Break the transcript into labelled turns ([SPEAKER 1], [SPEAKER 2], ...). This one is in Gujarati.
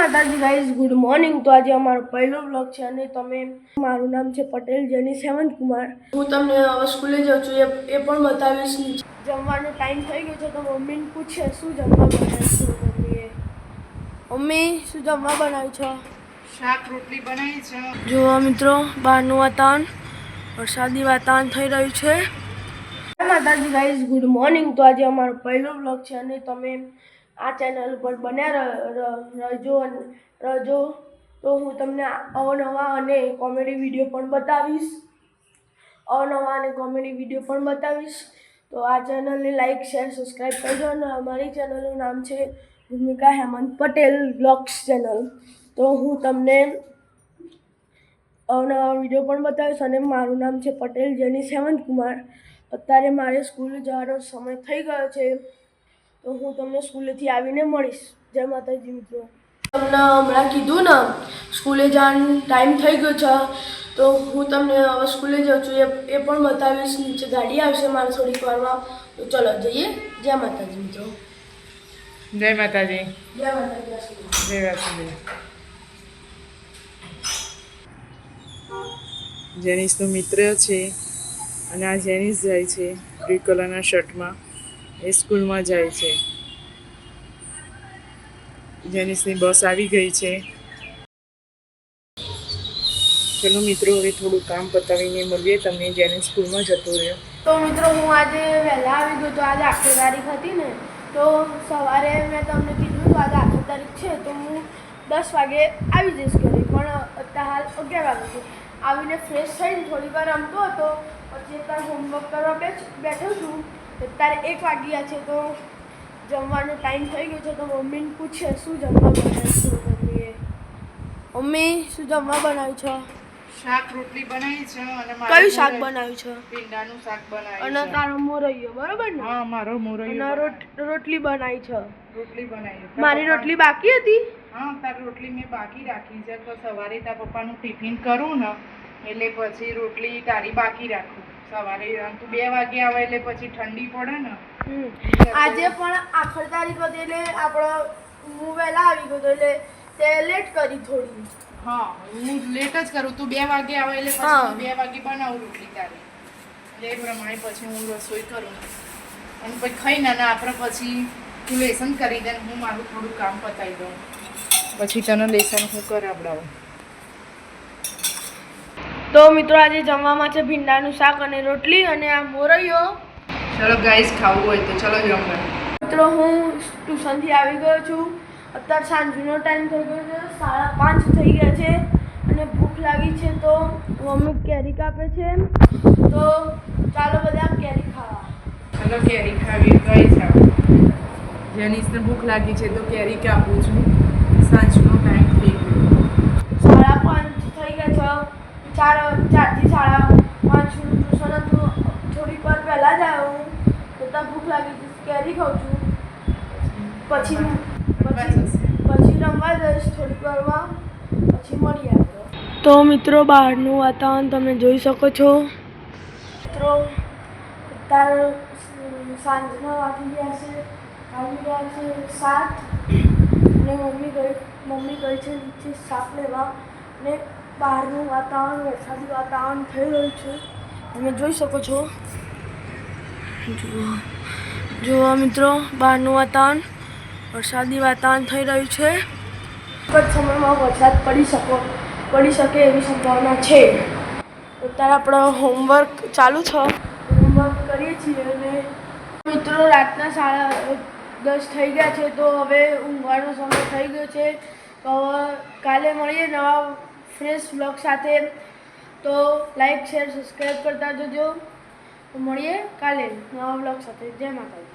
[SPEAKER 1] માતાજી ગાઈઝ ગુડ મોર્નિંગ તો આજે અમારો પહેલો બ્લોગ છે અને તમે મારું નામ છે પટેલ જેની સેવંત કુમાર. હું તમને હવે સ્કૂલે જાઉં છું એ પણ બતાવીશ. જમવાનો ટાઈમ થઈ ગયો છે તો મમ્મીને પૂછે શું જમવા બનાવ્યું છે મમ્મીએ? મમ્મી શું જમવા બનાવ્યું છો?
[SPEAKER 2] શાક રોટલી બનાવી છે.
[SPEAKER 1] જુઓ મિત્રો બહારનું વાતાવરણ વરસાદી વાતાવરણ થઈ રહ્યું છે. માતાજી ગાઈઝ ગુડ મોર્નિંગ તો આજે અમારો પહેલો બ્લોગ છે અને તમે આ ચેનલ ઉપર બન્યા રહેજો રહેજો તો હું તમને અવનવા અને કોમેડી વીડિયો પણ બતાવીશ. અવનવા અને કોમેડી વીડિયો પણ બતાવીશ. તો આ ચેનલને લાઇક શેર સબસ્ક્રાઈબ કરજો અને અમારી ચેનલનું નામ છે ભૂમિકા હેમંત પટેલ બ્લોગ્સ ચેનલ. તો હું તમને અવનવા વીડિયો પણ બતાવીશ અને મારું નામ છે પટેલ જેની સેવંત કુમાર અત્યારે મારે સ્કૂલ જવાનો સમય થઈ ગયો છે. તો હું તમને સ્કૂલેથી આવીને મળીશ. જય માતાજી મિત્રો. તમને હમણાં કીધું ને સ્કૂલે જવાનો ટાઈમ થઈ ગયો છે તો હું તમને હવે સ્કૂલે જાઉં છું. એ એ પણ બતાવીશ નીચે ગાડી આવશે મારે થોડીક વારમાં. તો ચલો જઈએ. જય માતાજી મિત્રો.
[SPEAKER 2] જય માતાજી.
[SPEAKER 1] જય માતાજી
[SPEAKER 2] જય વાસુદેવ. જેનિસનો મિત્ર છે અને આ જેનિસ જાય છે બ્લુ કલરના શર્ટમાં. એ સ્કૂલમાં જાય છે. જેનિસની બસ આવી ગઈ છે. ચલો મિત્રો, હવે થોડું કામ પતાવીને મળીએ. તમને જેનિસ સ્કૂલમાં જતો રહ્યો.
[SPEAKER 1] તો મિત્રો, હું આજે વહેલા આવી ગયો તો આજે આખરી તારીખ હતી ને. તો સવારે મેં તમને કીધું તો આજે આખરી તારીખ છે. તો હું દસ વાગે આવી જઈશ ઘરે, પણ અત્યારે હાલ અગિયાર વાગે છે. આવીને ફ્રેશ થઈને થોડી વાર રમતો હતો પછી અત્યારે હોમવર્ક કરવા બેઠો છું. અત્યારે એક વાગ્યા છે તો જમવાનો ટાઈમ થઈ ગયો છે તો મમ્મીને પૂછે શું જમવા બનાવ્યું છે મમ્મીએ? મમ્મી શું જમવા બનાવ્યું છે?
[SPEAKER 2] શાક રોટલી બનાવી છે અને
[SPEAKER 1] કયું શાક બનાવ્યું છે?
[SPEAKER 2] ભીંડાનું શાક બનાવ્યું અને
[SPEAKER 1] તારો મોરૈયો બરોબર ને?
[SPEAKER 2] હા મારો
[SPEAKER 1] અને
[SPEAKER 2] મોરૈયો
[SPEAKER 1] રોટ રોટલી બનાવી છે.
[SPEAKER 2] રોટલી બનાવી
[SPEAKER 1] મારી રોટલી બાકી હતી?
[SPEAKER 2] હા તાર રોટલી મેં બાકી રાખી છે. તો સવારે તાર પપ્પાનું ટિફિન કરું ને એટલે પછી રોટલી તારી બાકી રાખું. સવારે તું બે વાગે આવે એટલે પછી ઠંડી પડે ને.
[SPEAKER 1] આજે પણ આખર તારીખ હતી એટલે આપણો હું વહેલા આવી ગયો હતો એટલે તે લેટ કરી થોડી.
[SPEAKER 2] હા હું લેટ જ કરું. તું બે વાગે આવે એટલે પછી બે વાગે બનાવું રોટલી તારી. એટલે એ પ્રમાણે પછી હું રસોઈ કરું. અને પછી ખાઈ ના આપણે પછી તું લેસન કરી દે હું મારું થોડું કામ પતાવી દઉં. પછી તને લેસન હું કરાવડાવું.
[SPEAKER 1] તો મિત્રો આજે જમવામાં છે ભીંડાનું શાક અને રોટલી અને આ મોરૈયો.
[SPEAKER 2] ચલો ગાઈસ ખાવું હોય તો ચલો જમવા
[SPEAKER 1] મિત્રો હું ટ્યુશનથી આવી ગયો છું. અત્યારે સાંજનો ટાઈમ થઈ ગયો છે સાડા પાંચ થઈ ગયા છે અને ભૂખ લાગી છે તો મમ્મી કેરી કાપે છે. તો ચાલો બધા કેરી ખાવા.
[SPEAKER 2] ચલો કેરી ખાવી ગઈ છે જેનીસને ભૂખ લાગી છે તો કેરી કાપું છું. સાંજનો ટાઈમ થઈ ગયો
[SPEAKER 1] સાડા પાંચ થઈ ગયા છે ચાર ચારથી સાડા પાંચનું ટ્યુશન હતું થોડીક વાર પહેલાં જ આવ્યો હું બધા ભૂખ લાગી હતી કેરી ખાઉં છું. પછી પછી? પછી રમવા જઈશ થોડીક વારમાં પછી મળી આપણે તો મિત્રો બહારનું વાતાવરણ તમે જોઈ શકો છો. મિત્રો અત્યારે સાંજના વાગી ગયા છે આવી ગયા છે સાત. અને મમ્મી ગઈ મમ્મી ગઈ છે નીચે સાપ લેવા. અને બહારનું વાતાવરણ, વરસાદી વાતાવરણ થઈ રહ્યું છે. તમે જોઈ શકો છો. જુઓ. જુઓ મિત્રો, બહારનું વાતાવરણ, વરસાદી વાતાવરણ થઈ રહ્યું છે. એક જ સમયમાં વરસાદ પડી શકો, પડી શકે એવી સંભાવના છે. અત્યારે આપણો હોમવર્ક ચાલુ છે. હોમવર્ક કરીએ છીએ અને મિત્રો, રાતના સાડા દસ થઈ ગયા છે, તો હવે ઊંઘવાનો સમય થઈ ગયો છે. તો કાલે મળીએ નવા ફ્રેશ બ્લોગ સાથે. તો લાઈક શેર સબસ્ક્રાઈબ કરતા જજો. મળીએ કાલે નવા બ્લોગ સાથે. જય માતાજી.